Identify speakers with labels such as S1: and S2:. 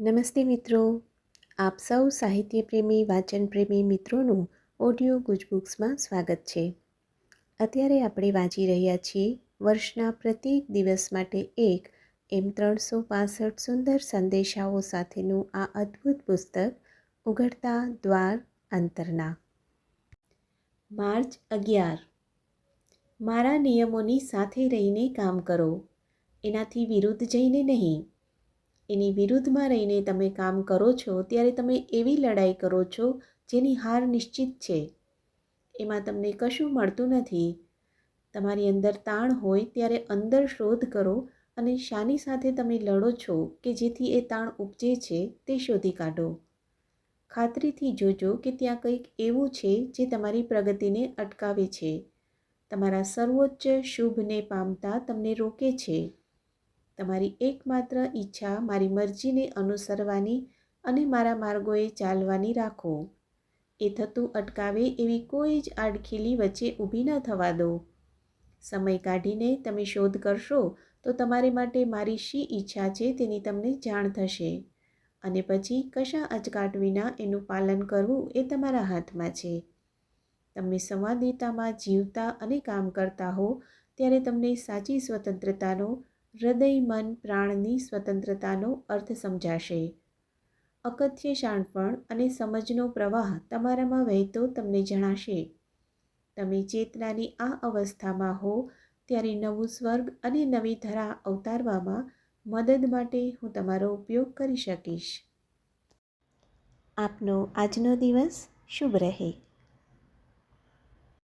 S1: નમસ્તે મિત્રો. આપ સૌ સાહિત્ય પ્રેમી વાચન પ્રેમી મિત્રોનું ઓડિયો ગુજબુક્સમાં સ્વાગત છે. અત્યારે આપણે વાંચી રહ્યા છીએ વર્ષના પ્રત્યેક દિવસ માટે એક એમ ત્રણસો પાસઠ સુંદર સંદેશાઓ સાથેનું આ અદ્ભુત પુસ્તક, ઉઘડતા દ્વાર અંતરના. માર્ચ અગિયાર. મારા નિયમોની સાથે રહીને કામ કરો. એનાથી વિરુદ્ધ જઈને નહીં. એની વિરુદ્ધમાં રહીને તમે કામ કરો છો, ત્યારે તમે એવી લડાઈ કરો છો જેની હાર નિશ્ચિત છે. એમાં તમને કશું મળતું નથી. તમારી અંદર તાણ હોય ત્યારે અંદર શોધ કરો અને શાની સાથે તમે લડો છો કે જેથી એ તાણ ઉપજે છે તે શોધી કાઢો. ખાતરીથી જોજો કે ત્યાં કંઈક એવું છે જે તમારી પ્રગતિને અટકાવે છે. તમારા સર્વોચ્ચ શુભને પામતા તમને રોકે છે. તમારી એકમાત્ર ઈચ્છા મારી મરજીને અનુસરવાની અને મારા માર્ગોએ ચાલવાની રાખો. એ થતું અટકાવે એવી કોઈ જ આડખીલી વચ્ચે ઊભી ન થવા દો. સમય કાઢીને તમે શોધ કરશો તો તમારે માટે મારી શી ઈચ્છા છે તેની તમને જાણ થશે. અને પછી કશા અચકાટ વિના એનું પાલન કરવું એ તમારા હાથમાં છે. તમે સંવાદિતામાં જીવતા અને કામ કરતા હો ત્યારે તમને સાચી સ્વતંત્રતાનો હૃદય મન પ્રાણની સ્વતંત્રતાનો અર્થ સમજાશે. અકથ્ય શાણપણ અને સમજનો પ્રવાહ તમારામાં વહેતો તમને જણાશે. તમે ચેતનાની આ અવસ્થામાં હો ત્યારે નવું સ્વર્ગ અને નવી ધરા અવતારવામાં મદદ માટે હું તમારો ઉપયોગ કરી શકીશ. આપનો આજનો દિવસ શુભ રહે.